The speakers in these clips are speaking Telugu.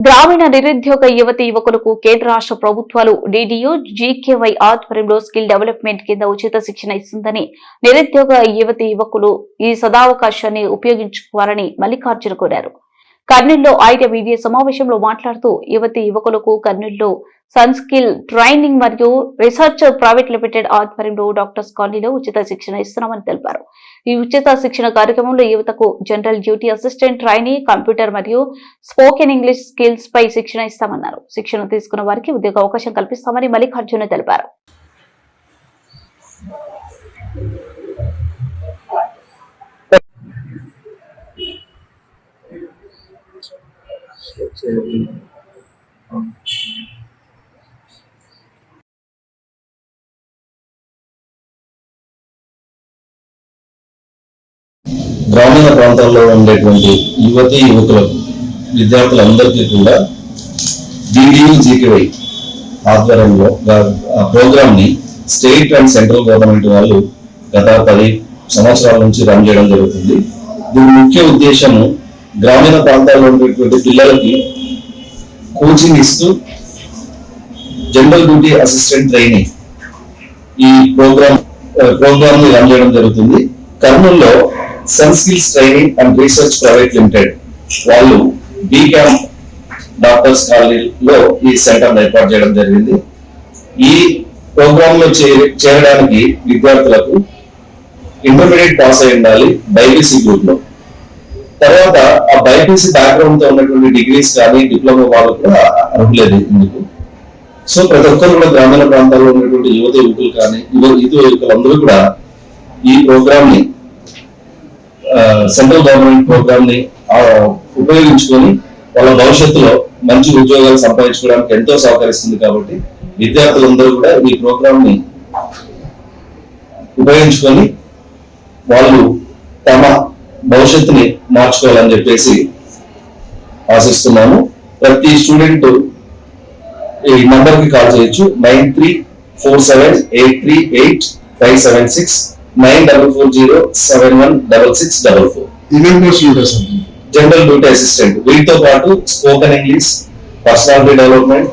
గ్రామీణ నిరుద్యోగ యువతి యువకులకు కేంద్ర రాష్ట్ర ప్రభుత్వాలు డీడీయూ జీకేవై ఆధ్వర్యంలో స్కిల్ డెవలప్మెంట్ కింద ఉచిత శిక్షణ ఇస్తుందని నిరుద్యోగ యువతి యువకులు ఈ సదావకాశాన్ని ఉపయోగించుకోవాలని మల్లికార్జున కోరారు. కర్నూలులో ఆయన మీడియా సమావేశంలో మాట్లాడుతూ యువతి యువకులకు కర్నూలులో సన్ స్కిల్ ట్రైనింగ్ మరియు రీసెర్చ్ ప్రైవేట్ లిమిటెడ్ ఆధ్వర్యంలో డాక్టర్స్ కాలనీలో ఉచిత శిక్షణ ఇస్తున్నామని తెలిపారు. ఈ ఉచిత శిక్షణ కార్యక్రమంలో యువతకు general duty assistant trainee computer మరియు స్పోకెన్ ఇంగ్లీష్ స్కిల్స్ పై శిక్షణ ఇస్తామన్నారు. శిక్షణ తీసుకున్న వారికి ఉద్యోగ అవకాశం కల్పిస్తామని మల్లికార్జున తెలిపారు. గ్రామీణ ప్రాంతాల్లో ఉండేటువంటి యువతి యువకులకు విద్యార్థులందరికీ కూడా డిడియు జీకేవై ఆధ్వర్యంలో ప్రోగ్రామ్ని ఆ ని స్టేట్ అండ్ సెంట్రల్ గవర్నమెంట్ వాళ్ళు గత పది సంవత్సరాల నుంచి రన్ చేయడం జరుగుతుంది. దీని ముఖ్య ఉద్దేశము గ్రామీణ ప్రాంతాల్లో ఉండేటువంటి పిల్లలకి కోచింగ్ ఇస్తూ జనరల్ డ్యూటీ అసిస్టెంట్ ట్రైనింగ్ ఈ ప్రోగ్రామ్ ప్రోగ్రామ్ని రన్ చేయడం జరుగుతుంది. కర్నూల్లో Sun Skills training and research private limited వాళ్ళు బీ క్యాంప్ డాక్టర్స్ కాలనీలో ఈ సెంటర్ ఏర్పాటు చేయడం జరిగింది. ఈ ప్రోగ్రామ్లో చేరడానికి విద్యార్థులకు ఇంటర్మీడియట్ పాస్ అయి ఉండాలి బైబీసీ గ్రూప్లో. తర్వాత ఆ బైపీసీ బ్యాక్గ్రౌండ్తో ఉన్నటువంటి డిగ్రీస్ కానీ డిప్లొమా వాళ్ళు కూడా అర్హులేదు ఇందుకు సో ప్రతి ఒక్కరు కూడా గ్రామీణ ప్రాంతాల్లో ఉన్నటువంటి యువత యువకులు కానీ యువ యువకులందరూ కూడా ఈ ప్రోగ్రామ్ని సెంట్రల్ గవర్నమెంట్ ప్రోగ్రామ్ని ఉపయోగించుకొని వాళ్ళ భవిష్యత్తులో మంచి ఉద్యోగాలు సంపాదించుకోవడానికి ఎంతో సహకరిస్తుంది కాబట్టి విద్యార్థులందరూ కూడా ఈ ప్రోగ్రామ్ని ఉపయోగించుకొని వాళ్ళు తమ భవిష్యత్తుని మార్చుకోవాలని చెప్పేసి ఆశిస్తున్నాము. ప్రతి స్టూడెంట్ ఈ నంబర్కి కాల్ చేయొచ్చు. Nine three four seven eight three eight five seven six nine double four zero seven one double six double four. ఏమేమి కోర్సులు ఉంటాయి సార్ జనరల్ డ్యూటీ అసిస్టెంట్. వీటితో పాటు spoken English personality development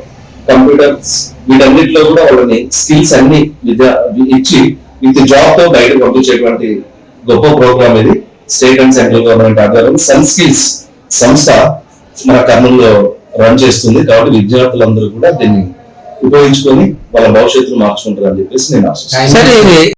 computers వీటన్నిటిలో కూడా వాళ్ళని స్కిల్స్ అన్ని ఇచ్చి విత్ జాబ్తో బయట పంపించేటువంటి గొప్ప ప్రోగ్రామ్ ఇది. స్టేట్ అండ్ సెంట్రల్ గవర్నమెంట్ ఆధ్వర్యంలో సన్ స్కిల్స్ సంస్థ మన కర్నూలులో రన్ చేస్తుంది. కాబట్టి విద్యార్థులందరూ కూడా దీన్ని ఉపయోగించుకొని వాళ్ళ భవిష్యత్తును మార్చుకుంటారని చెప్పేసి నేను ఆశిస్తున్నాను. సరే